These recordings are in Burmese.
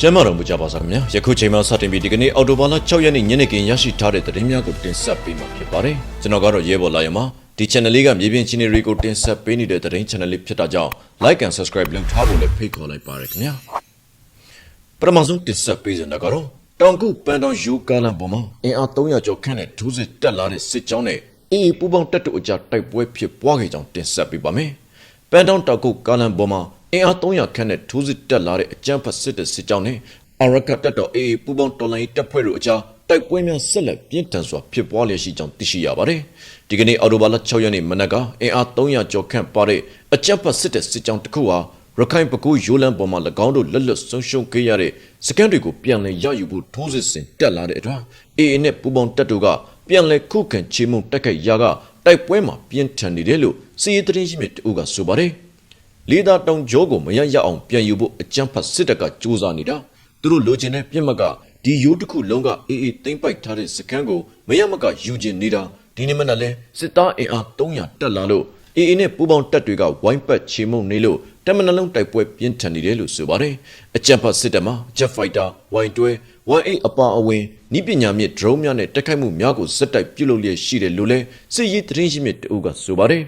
ကျမ်းမာတော်မူကြပါစားခင်ဗျာယခုချိန်မှစတင်ပြီးဒီကနေ့အော်တိုဘာလ6ရက်နေ့ညနေခင်းရရှိထားတဲ့သတင်းများကိုတင်ဆက်ပေးမှာဖြစ်ပါတယ်ကျွန်တော်ကတော့ရဲဘော်လာရမဒီ channel လေးကမြေပြင်ချင်းတွေကိုတင်ဆက်ပေးနေတဲ့သတင်း channel လေးဖြစ်တာကြောင့် like and subscribe လုပ်ထားဖို့လည်းဖိတ်ခေါ်လိုက်ပါရခင်ဗျာပထမဆုံးတင်ဆက်ပေးစင်တာကတော့တောင်ကုပန်တောင်ယူကာလန်ပေါ်မှာအင်အား300ကျော်ခန့်တဲ့ဒူးစစ်တက်လာတဲ့စစ်ကြောင်းနဲ့အေးပူပေါင်းတက်တူအကြတိုက်ပွဲဖြစ်ပွားခဲ့ကြောင်းတင်ဆက်ပေးပါမယ်ပန်တောင်တောက်ကုကာလန်ပေါ်မှာ အင်အား300ခန့်တဲ့ဒူးစစ်တက်လာတဲ့အကြမ်းဖက်စစ်တဲ့စစ်ကြောင်းနဲ့အရကတက်တော်အေးပူပေါင်းတော်လိုင်းတပ်ဖွဲ့တို့အကြားတိုက်ပွဲများဆက်လက်ပြင်းထန်စွာဖြစ်ပွားလျက်ရှိကြောင်းသိရှိရပါတယ်ဒီကနေ့အော်တိုဘာလ6ရက်နေ့မနက်ကအင်အား300ကျော်ခန့်ပါတဲ့အကြမ်းဖက်စစ်တဲ့စစ်ကြောင်းတစ်ခုဟာရခိုင်ပကူရိုးလန်းပေါ်မှာ၎င်းတို့လက်လွတ်ဆုံးရှုံးခဲ့ရတဲ့စကန်တွေကိုပြန်လည်ရယူဖို့ထိုးစစ်ဆင်တက်လာတဲ့အတွက်အေအေနဲ့ပူပေါင်းတပ်တို့ကပြန်လည်ခုခံချေမှုတက်ခဲ့ရာကတိုက်ပွဲမှာပြင်းထန်နေတယ်လို့စီးရီးသတင်းရှိမြစ်တူကဆိုပါတယ် လေသာတောင်ကျောကိုမရရအောင်ပြန်ယူဖို့အကြမ်းဖက်စစ်တပ်ကစူးစမ်းနေတာသူတို့လိုချင်တဲ့ပြစ်မှတ်ကဒီရိုးတစ်ခုလုံးကအေအေသိမ့်ပိုက်ထားတဲ့စကန်ကိုမရမကယူကျင်နေတာဒီနေ့မနက်လဲစစ်သားအင်အား300တက်လာလို့အေအေနဲ့ပူပေါင်းတပ်တွေကဝိုင်းပတ်ချေမှုန်နေလို့တမန်လုံးတိုက်ပွဲပြင်းထန်နေတယ်လို့ဆိုပါတယ်အကြံဖတ်စစ်တပ်မှာ Jet Fighter Y12 Y8 အပါအဝင်ဤပညာမြင့် drone များနဲ့တိုက်ခိုက်မှုများကိုစက်တိုက်ပြုလုပ်လျက်ရှိတယ်လို့လည်းစစ်ရေးသတင်းရှိမြစ်တအုပ်ကဆိုပါတယ်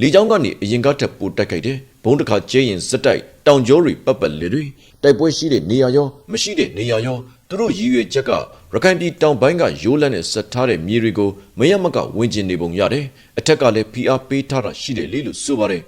လေကြောင်းကနေအရင်ကထပ်ပိုတိုက်ခိုက်တယ် ဘုံတစ်ခါကျဲရင်စက်တိုက်တောင်ကျောတွေပတ်ပတ်လေတွေတိုက်ပွဲရှိတဲ့နေရာရောမရှိတဲ့နေရာရောသူတို့ရည်ရွယ်ချက်ကရခိုင်ပြည်တောင်ပိုင်းကရိုးလန်းနဲ့ဆက်ထားတဲ့မြေတွေကိုမရမကဝင်ကျင်နေပုံရတယ်အထက်ကလည်း PR ပေးထားတာရှိတယ်လေလို့ဆိုပါတယ်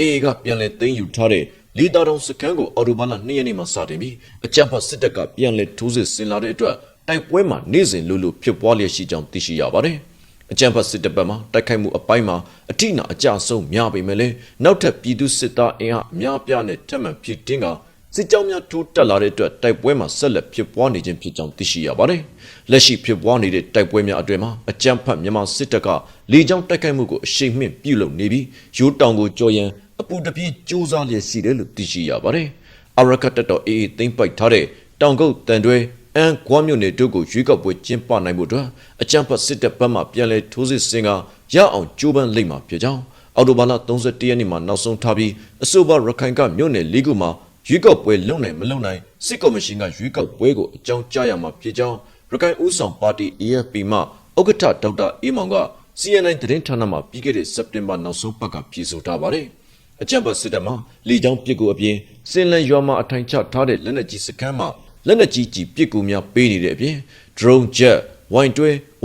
အေကပြန်လဲသိမ်းယူထားတဲ့လီတာတောင်စခန်းကိုအော်တိုဘာလ2ရက်နေ့မှာစတင်ပြီးအကြမ်းဖက်စစ်တပ်ကပြန်လဲထိုးစစ်ဆင်လာတဲ့အတွက်တိုက်ပွဲမှာနေ့စဉ်လိုလိုဖြစ်ပွားလျက်ရှိကြောင်းသိရှိရပါတယ်။ အကြမ်းဖက်စစ်တပ်ဘက်မှတိုက်ခိုက်မှုအပိုင်းမှာအထိနာအကြဆုံးများပေမဲ့လည်းနောက်ထပ်ပြည်သူစစ်သားအင်အားအများပြားနဲ့ထပ်မံဖြစ်တင်းကစစ်ကြောင်းများထိုးတက်လာတဲ့အတွက်တိုက်ပွဲမှာဆက်လက်ဖြစ်ပွားနေခြင်းဖြစ်ကြောင်းသိရှိရပါတယ်။လက်ရှိဖြစ်ပွားနေတဲ့တိုက်ပွဲများအတွင်မှာအကြမ်းဖက်မြန်မာစစ်တပ်ကလေကြောင်းတိုက်ခိုက်မှုကိုအရှိန်မြင့်ပြုလုပ်နေပြီးရိုးတောင်ကိုကြော်ရန်အပူတပြင်းစူးစမ်းလျက်ရှိတယ်လို့သိရှိရပါတယ်။အရကတ်တော်အေးအေးသိမ့်ပိုက်ထားတဲ့တောင်ကုတ်တန်တွဲ အန်ကွာမြို့နယ်တို့ကိုရွေးကောက်ပွဲကျင်းပနိုင်ဖို့အတွက်အကြံဖတ်စစ်တပ်ဘက်မှပြန်လည်ထိုးစစ်ဆင်ကရအောင်ကြိုးပမ်းလိမ့်မှာဖြစ်ကြောင်းအော်တိုဘာလ31ရက်နေ့မှာနောက်ဆုံးထားပြီးအဆိုပါရခိုင်ကမြို့နယ်၄ခုမှာရွေးကောက်ပွဲလုပ်နိုင်မလုပ်နိုင်စစ်ကော်မရှင်ကရွေးကောက်ပွဲကိုအကြောင်းကြားရမှာဖြစ်ကြောင်းရခိုင်ဦးဆောင်ပါတီ AFP မှဥက္ကဋ္ဌဒေါက်တာအေးမောင်က CNN သတင်းဌာနမှာပြီးခဲ့တဲ့စက်တင်ဘာနောက်ဆုံးပတ်ကပြည်ဆိုထားပါတယ်။အကြံပတ်စစ်တပ်မှလီချောင်းပစ်ကူအပြင်စင်လန်ရွာမှာအထိုင်ချထားတဲ့လက်နက်ကြီးစခန်းမှာ လက်နက်ကြီးကြီးပစ်ကူများပေးနေတဲ့အပြင် drone jet Y12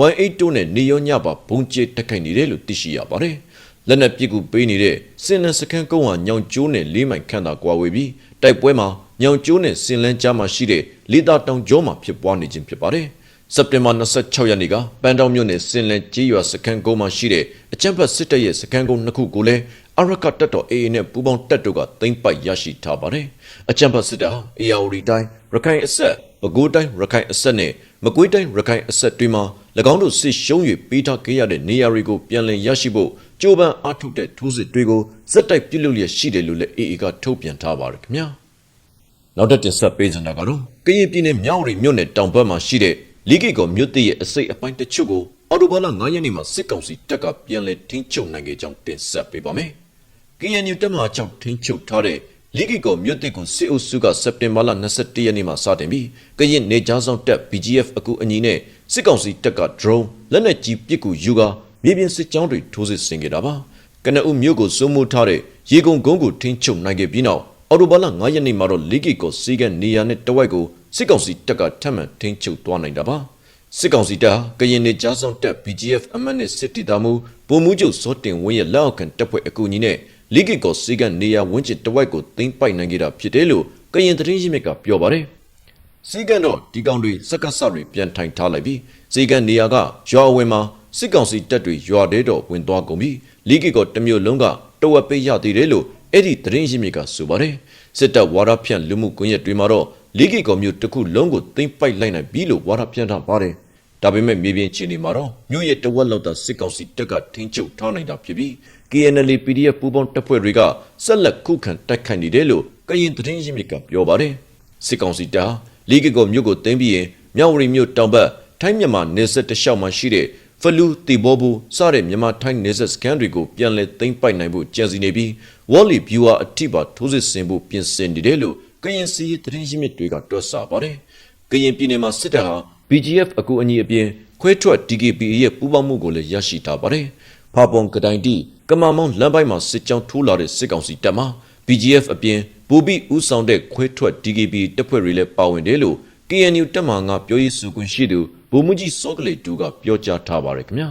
Y8 တို့နဲ့နေရောညပါဘုံကျဲတက်ခိုက်နေတယ်လို့သိရှိရပါတယ်။လက်နက်ပစ်ကူပေးနေတဲ့စင်လန်စခန်းကုန်းဟာညောင်ကျိုးနဲ့လေးမိုင်ခန့်သာကွာဝေးပြီးတိုက်ပွဲမှာညောင်ကျိုးနဲ့စင်လန်းကြားမှာရှိတဲ့လေတာတောင်ကျောမှာဖြစ်ပွားနေခြင်းဖြစ်ပါတယ်။စက်တင်ဘာ26ရက်နေ့ကပန်းတောင်မြို့နယ်စင်လန်ကြီးရွာစခန်းကုန်းမှာရှိတဲ့အကြံဖတ်စစ်တပ်ရဲ့စခန်းကုန်းနှစ်ခုကိုလည်း အရကတ်တပ်တော် AA နဲ့ပူးပေါင်းတပ်တို့ကသိမ်းပိုက်ရရှိထားပါတယ်။အကြံဖတ်စစ်တပ်ဟာ ARD တိုင်းရခိုင်အဆက်ပဲခူးတိုင်းရခိုင်အဆက်နဲ့မကွေးတိုင်းရခိုင်အဆက်တွေမှာ၎င်းတို့စစ်ရှုံး၍ပေးထားခဲ့ရတဲ့နေရာတွေကိုပြန်လည်ရရှိဖို့ကြိုးပမ်းအားထုတ်တဲ့ထိုးစစ်တွေကိုစက်တိုက်ပြုလုပ်လျက်ရှိတယ်လို့လည်း AA ကထုတ်ပြန်ထားပါတယ်ခင်ဗျာ။နောက်တစ်တင်ဆက်ပေးချင်တာကတော့ကရင်ပြည်နယ်မြောက်ရီမြို့နယ်တောင်ဘက်မှာရှိတဲ့လီဂီကောမြို့တည့်ရဲ့အစိတ်အပိုင်းတချို့ကို အော်တိုဘာလ9ရက်နေ့မှာစစ်ကောင်စီတပ်ကပြန်လည်ထိန်းချုပ်နိုင်ခဲ့ကြောင်းတင်ဆက်ပေးပါမယ်။ KNU တပ်မဟာကြောင့်ထိန်းချုပ်ထားတဲ့လီဂီကောမြို့တည့်ကိုစစ်အုပ်စုကစက်တင်ဘာလ21ရက်နေ့မှာစတင်ပြီးကရင်နေကြားဆောင်တပ် BGF အကူအညီနဲ့စစ်ကောင်စီတပ်က drone လက်နက်ကြီးပစ်ကူယူကာမြေပြင်စစ်ကြောင်းတွေထိုးစစ်ဆင်ခဲ့တာပါ။ကနအူမြို့ကိုစိုးမိုးထားတဲ့ရေကုန်ကုန်းကိုထိန်းချုပ်နိုင်ခဲ့ပြီးနောက်အော်တိုဘာလ9ရက်နေ့မှာတော့လီဂီကောစီကနေရာနဲ့တဝိုက်ကိုစစ်ကောင်စီတပ်ကထပ်မံထိန်းချုပ်သွားနိုင်တာပါ စစ်ကောင်စီတပ်ဟာကရင်နေကြားဆောင်တပ် BGF အမတ်နဲ့စစ်တီသားမှုဗိုလ်မှူးချုပ်စောတင်ဝင်းရဲ့လက်အောက်ခံတပ်ဖွဲ့အကူအညီနဲ့လီဂီကောစီကနေရာဝန်းကျင်တဝိုက်ကိုသိမ်းပိုက်နိုင်ခဲ့တာဖြစ်တယ်လို့ကရင်သတင်းရင်းမြစ်ကပြောပါတယ်စီကန်တော့ဒီကောင်တွေစက္ကဆတွေပြန်ထိုင်ထားလိုက်ပြီးစီကန်နေရာကရွာဝင်မှာစစ်ကောင်စီတပ်တွေရွာတဲတော်ဝင်သွားကုန်ပြီးလီဂီကောတမျိုးလုံးကတဝက်ပေးရသေးတယ်လို့အဲ့ဒီသတင်းရင်းမြစ်ကဆိုပါတယ်စစ်တပ်ဝါရဖြန့်လူမှုကွန်ရက်တွေမှာတော့ လီဂီကောမျိုးတစ်ခုလုံးကိုသိမ်းပိုက်လိုက်နိုင်ပြီလို့ဝါရဖြန့်ထားပါတယ်ဒါပေမဲ့မြေပြင်ခြေနေမှာတော့မြို့ရဲ့တဝက်လောက်သာစစ်ကောင်စီတပ်ကထိန်းချုပ်ထားနိုင်တာဖြစ်ပြီး KNL PDF ပူးပေါင်းတပ်ဖွဲ့တွေကဆက်လက်ခုခံတိုက်ခိုက်နေတယ်လို့ကရင်သတင်းရင်းမြစ်ကပြောပါတယ်စစ်ကောင်စီတပ်ဟာလီဂီကောမျိုးကိုသိမ်းပြီးရင်မြောက်ဝရီမျိုးတောင်ဘက်ထိုင်းမြန်မာနေဆက်တလျှောက်မှာရှိတဲ့ဖလူတီဘောဘူစတဲ့မြန်မာထိုင်းနေဆက်စကန်တွေကိုပြန်လည်သိမ်းပိုက်နိုင်ဖို့ကြံစီနေပြီးဝေါ်လီဗျူဟာအထိပါထိုးစစ်ဆင်ဖို့ပြင်ဆင်နေတယ်လို့ ကကရင်စီရေးသတင်းရင်းမြစ်တွေကတွက်ဆပါတယ်ကရင်ပြည်နယ်မှာစစ်တပ်ဟာ BGF အကူအညီအပြင်ခွဲထွက် DKBA ရဲ့ပူးပေါင်းမှုကိုလည်းရရှိထားပါတယ်ဖာပွန်ကတိုင်တီကမာမောင်လမ်းပိုင်းမှာစစ်ကြောင်းထိုးလာတဲ့စစ်ကောင်စီတပ်မှ BGF အပြင်ဘူဘီဦးဆောင်တဲ့ခွဲထွက် DKB တပ်ဖွဲ့တွေလည်းပါဝင်တယ်လို့ KNU တပ်မှငါပြောရေးဆိုခွင့်ရှိသူဗိုလ်မှူးကြီးစောကလေးတူကပြောကြားထားပါတယ်ခင်ဗျာ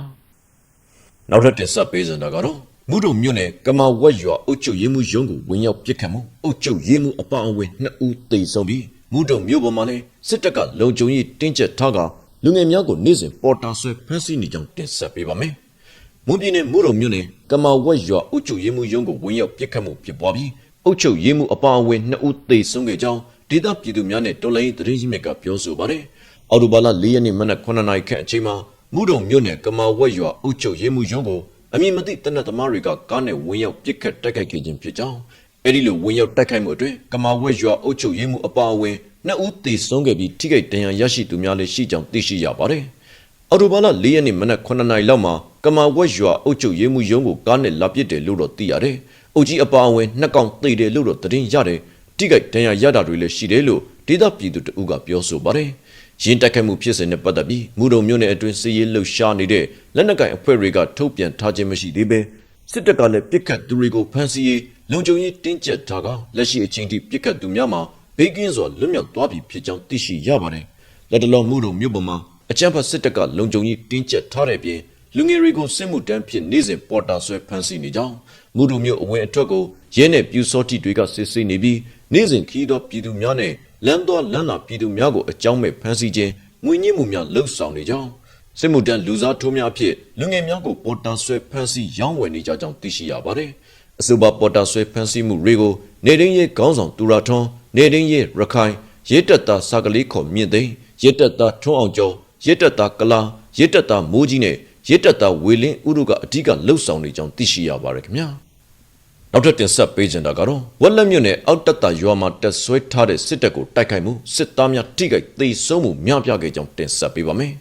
နောက်ထပ်တင်ဆက်ပေးစင်တာကတော့ မုဒုံမြို့နယ်ကမာဝက်ရွာအုတ်ချုပ်ရေးမှုရုံးကိုဝင်ရောက်ပစ်ခတ်မှုအုတ်ချုပ်ရေးမှုအပအဝင်နှစ်ဦးသေဆုံးပြီးမုဒုံမြို့ပေါ်မှာလည်းစစ်တပ်ကလုံခြုံရေးတင်းကျပ်ထားကလူငယ်များကိုနေ့စဉ်ပေါ်တာဆွဲဖမ်းဆီးနေကြောင်းတင်ဆက်ပေးပါမယ်မွန်ပြည်နယ်မုဒုံမြို့နယ်ကမာဝက်ရွာအုတ်ချုပ်ရေးမှုရုံးကိုဝင်ရောက်ပစ်ခတ်မှုဖြစ်ပွားပြီးအုတ်ချုပ်ရေးမှုအပအဝင်နှစ်ဦးသေဆုံးခဲ့ကြောင်းဒေသပြည်သူများနဲ့တော်လိုင်းသတင်းရင်းမြစ်ကပြောဆိုပါတယ်အော်တိုဘာလ၄ရက်နေ့မနက်9:00နာရီခန့်အချိန်မှာမုဒုံမြို့နယ်ကမာဝက်ရွာအုတ်ချုပ်ရေးမှုရုံးကို အမည်မသိတနက်သမားတွေကကားနဲ့ဝင်ရောက်ပစ်ခတ်တိုက်ခိုက်ခဲ့ခြင်းဖြစ်ကြောင်းအဲဒီလိုဝင်ရောက်တိုက်ခိုက်မှုအတွင်းကမာဝက်ရွာအုတ်ချုပ်ရေးမှုအပအဝင်နှစ်ဦးသေဆုံးခဲ့ပြီးထိခိုက်ဒဏ်ရာရရှိသူများလည်းရှိကြောင်းသိရှိရပါတယ်အော်တိုဘာလ၄ရက်နေ့မနက်9:00နာရီလောက်မှာကမာဝက်ရွာအုတ်ချုပ်ရေးမှုရုံးကိုကားနဲ့လာပစ်တယ်လို့တော့သိရတယ်။အုတ်ကြီးအပါအဝင်နှစ်ကောင်သေတယ်လို့တော့သတင်းရတယ်။ထိခိုက်ဒဏ်ရာရတာတွေလည်းရှိတယ်လို့ဒေသပြည်သူတအုပ်ကပြောဆိုပါတယ်။ ရင်းတက်ခတ်မှုဖြစ်စဉ်နဲ့ပတ်သက်ပြီးမူတုံမြို့နယ်အတွင်းစီးရေးလှုပ်ရှားနေတဲ့လက်နက်ကိုင်အဖွဲ့တွေကထုတ်ပြန်ထားခြင်းမရှိသေးပဲစစ်တပ်ကလည်းပြစ်ခတ်သူတွေကိုဖမ်းဆီးရေးလုံခြုံရေးတင်းကျပ်ထားကလက်ရှိအချိန်ထိပြစ်ခတ်သူများမှာဘေးကင်းစွာလွတ်မြောက်သွားပြီဖြစ်ကြောင်းသိရှိရပါတယ်။လက်တလုံးမှုတုံမြို့ပေါ်မှာအကြမ်းဖက်စစ်တပ်ကလုံခြုံရေးတင်းကျပ်ထားတဲ့ပြင်လူငယ်တွေကိုစစ်မှုတန်းဖြစ်နေစဉ်ပေါ်တာဆွဲဖမ်းဆီးနေကြောင်းမူဒုမျိုးအဝင်အထွက်ကိုရဲနဲ့ပြူစောတိတွေကစစ်ဆေးနေပြီးနေစဉ်ခီးသောပြည်သူများနဲ့ လမ်းတော်လမ်းလာပြည်သူများကိုအကြောင်းမဲ့ဖမ်းဆီးခြင်းငွေညှိမှုများလှုပ်ဆောင်နေကြောင်းစစ်မှုတန်းလူစားထိုးများအဖြစ်လူငယ်များကိုပေါ်တာဆွဲဖမ်းဆီးရောင်းဝယ်နေကြကြောင်းသိရှိရပါတယ်အဆိုပါပေါ်တာဆွဲဖမ်းဆီးမှုတွေကိုနေရင်းရဲခေါင်းဆောင်တူရာထွန်းနေရင်းရဲရခိုင်ရဲတပ်သားစာကလေးခေါ်မြင့်သိန်းရဲတပ်သားထွန်းအောင်ကျော်ရဲတပ်သားကလာရဲတပ်သားမိုးကြီးနဲ့ရဲတပ်သားဝေလင်းဥရုကအဓိကလှုပ်ဆောင်နေကြောင်းသိရှိရပါတယ်ခင်ဗျာ နောက်ထပ်တင်ဆက်ပေးကြတာကတော့ဝက်လက်မြို့နယ်အောက်တက်တာရွာမှာတက်ဆွဲထားတဲ့စစ်တပ်ကိုတိုက်ခိုက်မှုစစ်သားများထိခိုက်သေဆုံးမှုများပြားခဲ့ကြောင်းတင်ဆက်ပေးပါမယ်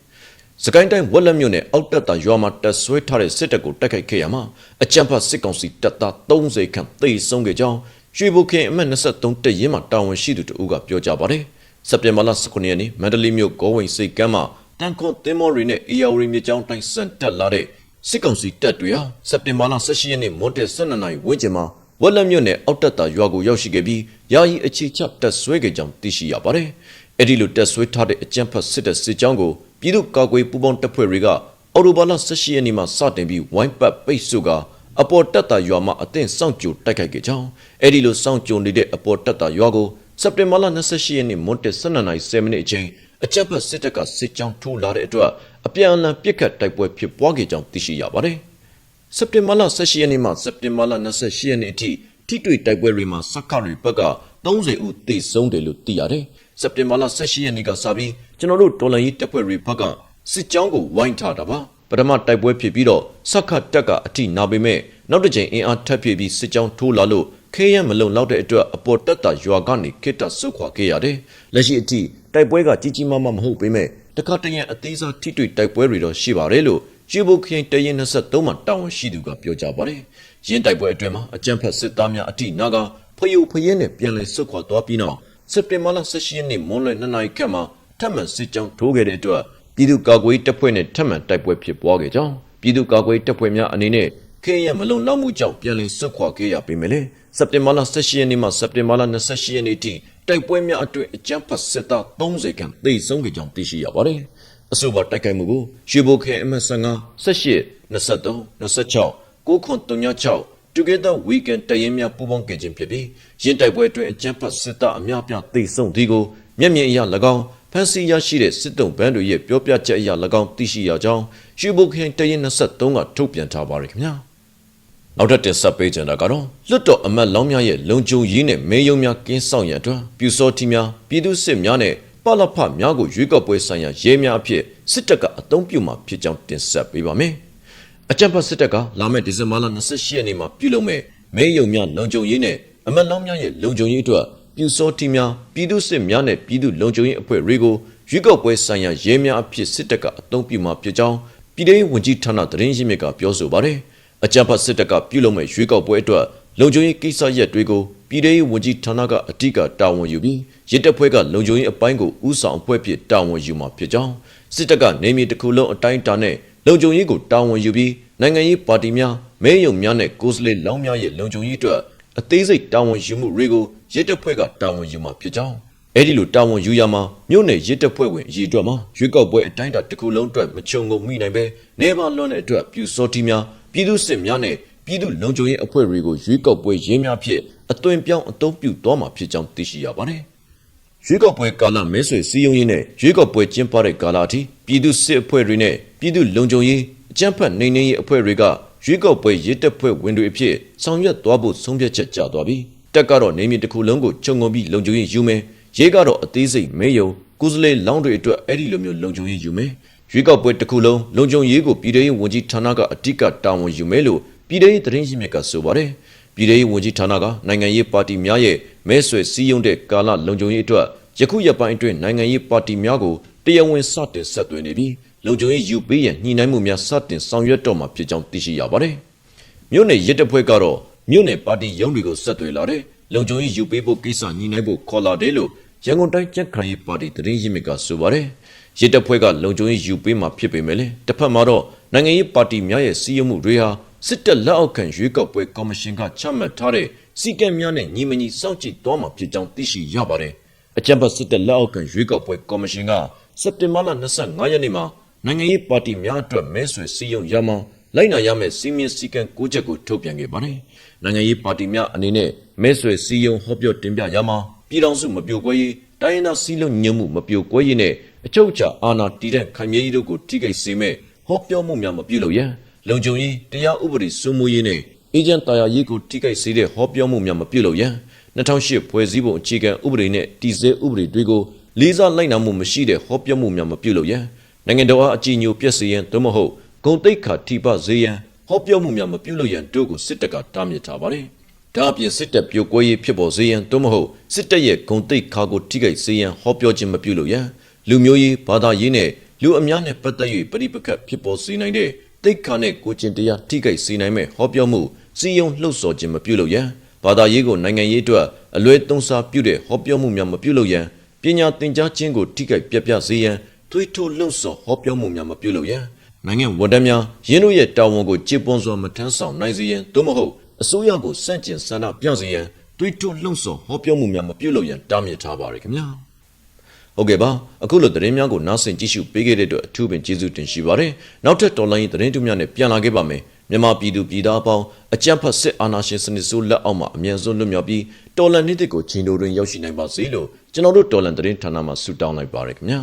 စကိုင်းတိုင်းဝက်လက်မြို့နယ်အောက်တက်တာရွာမှာတက်ဆွဲထားတဲ့စစ်တပ်ကိုတိုက်ခိုက်ခဲ့ရမှာအကြမ်းဖက်စစ်ကောင်စီတပ်သား30ခန့်သေဆုံးခဲ့ကြောင်းရွှေဘုခင်အမှတ်23တပ်ရင်းမှတာဝန်ရှိသူတို့ကပြောကြားပါတယ်စက်တင်ဘာလ19ရက်နေ့မန္တလေးမြို့ကောဝိန်စိတ်ကမ်းမှာတန်ခွန်သင်းမောတွေနဲ့အေယာဝရီမြေကြောင်းတိုင်းစန့်တက်လာတဲ့ စစ်ကောင်စီတပ်တွေဟာစက်တင်ဘာလ18ရက်နေ့မွန်းတက်12နာရီဝန်းကျင်မှာဝက်လက်မြို့နယ်အောက်တက်တာရွာကိုရောက်ရှိခဲ့ပြီးယာယီအခြေချတက်ဆွဲခဲ့ကြောင်းသိရှိရပါတယ်။အဲ့ဒီလိုတက်ဆွဲထားတဲ့အကြမ်းဖက်စစ်တပ်စစ်ကြောင်းကိုပြည်သူ့ကာကွယ်ပူးပေါင်းတပ်ဖွဲ့တွေကအော်တိုဘာလ18ရက်နေ့မှာစတင်ပြီးဝိုင်းပတ်ပိတ်ဆို့ကအပေါ်တက်တာရွာမှာအသင့်စောင့်ကြိုတိုက်ခိုက်ခဲ့ကြောင်းအဲ့ဒီလိုစောင့်ကြိုနေတဲ့အပေါ်တက်တာရွာကိုစက်တင်ဘာလ28ရက်နေ့မွန်းတက်12နာရီ10မိနစ်အချိန်အကြပ်ဖက်စစ်တပ်ကစစ်ကြောင်းထိုးလာတဲ့အတွက် အပြန်အလှန်ပစ်ခတ်တိုက်ပွဲဖြစ်ပွားခဲ့ကြောင်းသိရှိရပါတယ်။စက်တင်ဘာလ18ရက်နေ့မှစက်တင်ဘာလ28ရက်နေ့အထိထိတွေ့တိုက်ပွဲတွေမှာစက္ကရီဘက်က30ဦးသေဆုံးတယ်လို့သိရတယ်။စက်တင်ဘာလ18ရက်နေ့ကစပြီးကျွန်တော်တို့တော်လန်ရေးတပ်ဖွဲ့တွေဘက်ကစစ်ကြောင်းကိုဝိုင်းထားတာပါ။ပထမတိုက်ပွဲဖြစ်ပြီးတော့စက္ကတက်ကအထိနာပေမဲ့နောက်တစ်ကြိမ်အင်အားထပ်ဖြစ်ပြီးစစ်ကြောင်းထိုးလာလို့ခေးရမလုံလောက်တဲ့အတွက်အပေါ်တက်တာရွာကနေခိတ္တဆုတ်ခွာခဲ့ရတယ်။လက်ရှိအထိတိုက်ပွဲကကြီးကြီးမားမားမဟုတ်ပေမဲ့ တခါတရံအသေးစားထိတွေ့တိုက်ပွဲတွေတော့ရှိပါတယ်လို့ကျူဘုခရင်တရင်23မှာတာဝန်ရှိသူကပြောကြားပါတယ်။ရင်းတိုက်ပွဲအတွင်းမှာအကြမ်းဖက်စစ်သားများအထိနာကဖယုဖယင်းနဲ့ပြန်လည်ဆုတ်ခွာသွားပြီးနောက်စက်တင်ဘာလ18ရက်နေ့မွန်းလွဲ2နာရီခန့်မှာထပ်မံစစ်ကြောင်းထိုးခဲ့တဲ့အတွက်ပြည်သူ့ကာကွယ်တပ်ဖွဲ့နဲ့ထပ်မံတိုက်ပွဲဖြစ်ပွားခဲ့ကြောင်းပြည်သူ့ကာကွယ်တပ်ဖွဲ့များအနေနဲ့ခေရမလုံလောက်မှုကြောင့်ပြန်လည်ဆုတ်ခွာခဲ့ရပေမဲ့လည်းစက်တင်ဘာလ18ရက်နေ့မှစက်တင်ဘာလ28ရက်နေ့ထိ တိုက်ပွဲများအတွင်းအကြမ်းဖက်စစ်သား30ခန့်သေဆုံးခဲ့ကြောင်းသိရှိရပါတယ်။အဆိုပါတိုက်ခိုက်မှုကိုရွှေဘိုခဲအမှတ်15 18 23 26 936 Together Weekend တရင်များပူးပေါင်းခဲ့ခြင်းဖြစ်ပြီးရင်းတိုက်ပွဲအတွင်းအကြမ်းဖက်စစ်သားအများပြားသေဆုံးသည်ကိုမျက်မြင်အရ၎င်းဖန်စီရရှိတဲ့စစ်တုံးဘန်းတွေရဲ့ပြောပြချက်အရ၎င်းသိရှိရကြောင်းရွှေဘုခဲတရင်23ကထုတ်ပြန်ထားပါရခင်ဗျာ။ နောက်ထပ်တင်ဆက်ပေးကြတာကတော့လွတ်တော်အမတ်လောင်းများရဲ့လုံခြုံရေးနဲ့မေယုံများကင်းဆောင်ရန်အတွက်ပြူစောတီများပြည်သူစစ်များနဲ့ပလဖများကိုရွေးကောက်ပွဲဆိုင်ရာရဲများအဖြစ်စစ်တပ်ကအုံပြုမှာဖြစ်ကြောင်းတင်ဆက်ပေးပါမယ်။အကြံဖတ်စစ်တပ်ကလာမယ့်ဒီဇင်ဘာလ28ရက်နေ့မှာပြုလုပ်မဲ့မေယုံများလုံခြုံရေးနဲ့အမတ်လောင်းများရဲ့လုံခြုံရေးအတွက်ပြူစောတီများပြည်သူစစ်များနဲ့ပြည်သူလုံခြုံရေးအဖွဲ့တွေကိုရွေးကောက်ပွဲဆိုင်ရာရဲများအဖြစ်စစ်တပ်ကအုံပြုမှာဖြစ်ကြောင်းပြည်ထောင်ဝင်ကြီးဌာနသတင်းရင်းမြစ်ကပြောဆိုပါတယ်။ အကြံဖတ်စစ်တပ်ကပြုလုပ်မဲ့ရွေးကောက်ပွဲအတွက်လုံခြုံရေးကိစ္စရပ်တွေကိုပြည်ထောင်ဝန်ကြီးဌာနကအဓိကတာဝန်ယူပြီးရစ်တပ်ဖွဲ့ကလုံခြုံရေးအပိုင်းကိုဥဆောင်အဖွဲ့ဖြစ်တာဝန်ယူမှာဖြစ်ကြောင်းစစ်တပ်ကနေမြေတစ်ခုလုံးအတိုင်းအတာနဲ့လုံခြုံရေးကိုတာဝန်ယူပြီးနိုင်ငံရေးပါတီများမဲယုံများနဲ့ကိုယ်စားလှယ်လောင်းများရဲ့လုံခြုံရေးအတွက်အသေးစိတ်တာဝန်ယူမှုတွေကိုရစ်တပ်ဖွဲ့ကတာဝန်ယူမှာဖြစ်ကြောင်းအဲ့ဒီလိုတာဝန်ယူရမှာမြို့နယ်ရစ်တပ်ဖွဲ့ဝင်အရေးအတွက်မှာရွေးကောက်ပွဲအတိုင်းအတာတစ်ခုလုံးအတွက်မချုံငုံမိနိုင်ပဲနေပါလွန်တဲ့အတွက်ပြူစောတီများ ပြည်သူစစ်များနဲ့ပြည်သူလုံခြုံရေးအဖွဲ့တွေကိုရွေးကောက်ပွဲရင်းများဖြစ်အသွင်ပြောင်းအသုံးပြုသွားမှာဖြစ်ကြောင်းသိရှိရပါတယ်။ရွေးကောက်ပွဲကာလမဲဆွေစည်းရုံးရေးနဲ့ရွေးကောက်ပွဲကျင်းပတဲ့ကာလအထိပြည်သူစစ်အဖွဲ့တွေနဲ့ပြည်သူလုံခြုံရေးအကြမ်းဖက်နှိမ်နင်းရေးအဖွဲ့တွေကရွေးကောက်ပွဲရစ်တပ်ဖွဲ့ဝင်တွေအဖြစ်ဆောင်ရွက်သွားဖို့ဆုံးဖြတ်ချက်ကြသွားပြီးတက်ကတော့နေမြေတစ်ခုလုံးကိုခြုံငုံပြီးလုံခြုံရေးယူမယ်ရဲကတော့အသေးစိတ်မဲယုံကုစလေလောင်းတွေအတွက်အဲ့ဒီလိုမျိုးလုံခြုံရေးယူမယ် ရွေးကောက်ပွဲတစ်ခုလုံးလုံခြုံရေးကိုပြည်ထောင်ရေးဝန်ကြီးဌာနကအဓိကတာဝန်ယူမယ်လို့ပြည်ထောင်ရေးသတင်းရင်းမြစ်ကဆိုပါတယ်ပြည်ထောင်ရေးဝန်ကြီးဌာနကနိုင်ငံရေးပါတီများရဲ့မဲဆွယ်စည်းရုံးတဲ့ကာလလုံခြုံရေးအတွက်ယခုရက်ပိုင်းအတွင်းနိုင်ငံရေးပါတီများကိုတရားဝင်စတင်ဆက်သွယ်နေပြီးလုံခြုံရေးယူပေးရန်ညှိနှိုင်းမှုများစတင်ဆောင်ရွက်တော့မှာဖြစ်ကြောင်းသိရှိရပါတယ်မြို့နယ်ရစ်တပ်ဖွဲ့ကတော့မြို့နယ်ပါတီရုံးတွေကိုဆက်သွယ်လာတဲ့လုံခြုံရေးယူပေးဖို့ကိစ္စညှိနှိုင်းဖို့ခေါ်လာတယ်လို့ရန်ကုန်တိုင်းကြက်ခိုင်ရေးပါတီသတင်းရင်းမြစ်ကဆိုပါတယ် ရစ်တပ်ဖွဲ့ကလုံခြုံရေးယူပေးမှာဖြစ်ပေမဲ့လည်းတစ်ဖက်မှာတော့နိုင်ငံရေးပါတီများရဲ့စီးရုံမှုတွေဟာစစ်တပ်လက်အောက်ခံရွေးကောက်ပွဲကော်မရှင်ကချမှတ်ထားတဲ့စီကံများနဲ့ညီမညီစောင့်ကြည့်သွားမှာဖြစ်ကြောင်းသိရှိရပါတယ်အကြံပတ်စစ်တပ်လက်အောက်ခံရွေးကောက်ပွဲကော်မရှင်ကစက်တင်ဘာလ25ရက်နေ့မှာနိုင်ငံရေးပါတီများအတွက်မဲဆွယ်စည်းရုံရမှလိုက်နာရမယ့်စီမင်းစည်းကံ၉ချက်ကိုထုတ်ပြန်ခဲ့ပါတယ်နိုင်ငံရေးပါတီများအနေနဲ့မဲဆွယ်စည်းရုံဟောပြောတင်ပြရမှပြည်ထောင်စုမပြိုကွဲရေးတိုင်းရင်းသားစည်းလုံးညွတ်မှုမပြိုကွဲရေးနဲ့ အချုပ်အခြာအာဏာတည်တဲ့ခိုင်မြဲရေးတို့ကိုထိခိုက်စေမဲ့ဟောပြောမှုများမပြုလုပ်ရန်လုံခြုံရေးတရားဥပဒေစိုးမိုးရေးနဲ့အေဂျင့်တာယာရေးကိုထိခိုက်စေတဲ့ဟောပြောမှုများမပြုလုပ်ရန်2008ဖွဲ့စည်းပုံအခြေခံဥပဒေနဲ့တည်ဆဲဥပဒေတွေကိုလေးစားလိုက်နာမှုမရှိတဲ့ဟောပြောမှုများမပြုလုပ်ရန်နိုင်ငံတော်အားအကြည်ညိုပြည့်စည်ရန်သို့မဟုတ်ဂုံတိတ်ခါထိပစေရန်ဟောပြောမှုများမပြုလုပ်ရန်တို့ကိုစစ်တပ်ကတားမြစ်ထားပါတယ်။ဒါအပြင်စစ်တပ်ပြိုကွဲရေးဖြစ်ပေါ်စေရန်သို့မဟုတ်စစ်တပ်ရဲ့ဂုံတိတ်ခါကိုထိခိုက်စေရန်ဟောပြောခြင်းမပြုလုပ်ရန် လူမျိုးရေးဘာသာရေးနဲ့လူအများနဲ့ပတ်သက်၍ပဋိပက္ခဖြစ်ပေါ်စေနိုင်တဲ့တိတ်ခါနဲ့ကိုကျင်တရားထိခိုက်စေနိုင်မဲ့ဟောပြောမှုစီယုံလှုပ်ဆော်ခြင်းမပြုလုပ်ရန်ဘာသာရေးကိုနိုင်ငံရေးအတွက်အလွဲသုံးစားပြုတဲ့ဟောပြောမှုများမပြုလုပ်ရန်ပညာသင်ကြားခြင်းကိုထိခိုက်ပြပြစေရန်သွေးထိုးလှုပ်ဆော်ဟောပြောမှုများမပြုလုပ်ရန်နိုင်ငံဝန်ထမ်းများရင်းတို့ရဲ့တာဝန်ကိုကျေပွန်စွာမထမ်းဆောင်နိုင်စေရန်သို့မဟုတ်အစိုးရကိုစန့်ကျင်ဆန္ဒပြစေရန်သွေးထိုးလှုပ်ဆော်ဟောပြောမှုများမပြုလုပ်ရန်တားမြစ်ထားပါရခင်ဗျာ ဟုတ်ကဲ့ပါအခုလိုသတင်းများကိုနားဆင်ကြည့်ရှုပေးခဲ့တဲ့အတွက်အထူးပင်ကျေးဇူးတင်ရှိပါတယ်နောက်ထပ်တော်လိုင်းရေးသတင်းတူများနဲ့ပြန်လာခဲ့ပါမယ်မြန်မာပြည်သူပြည်သားအပေါင်းအကြမ်းဖက်စစ်အာဏာရှင်စနစ်ဆိုးလက်အောက်မှာအမြန်ဆုံးလွတ်မြောက်ပြီးတော်လန်နေ့တစ်ကိုချိန်တိုတွင်ရောက်ရှိနိုင်ပါစေလို့ကျွန်တော်တို့တော်လန်သတင်းဌာနမှဆုတောင်းလိုက်ပါရခင်ဗျာ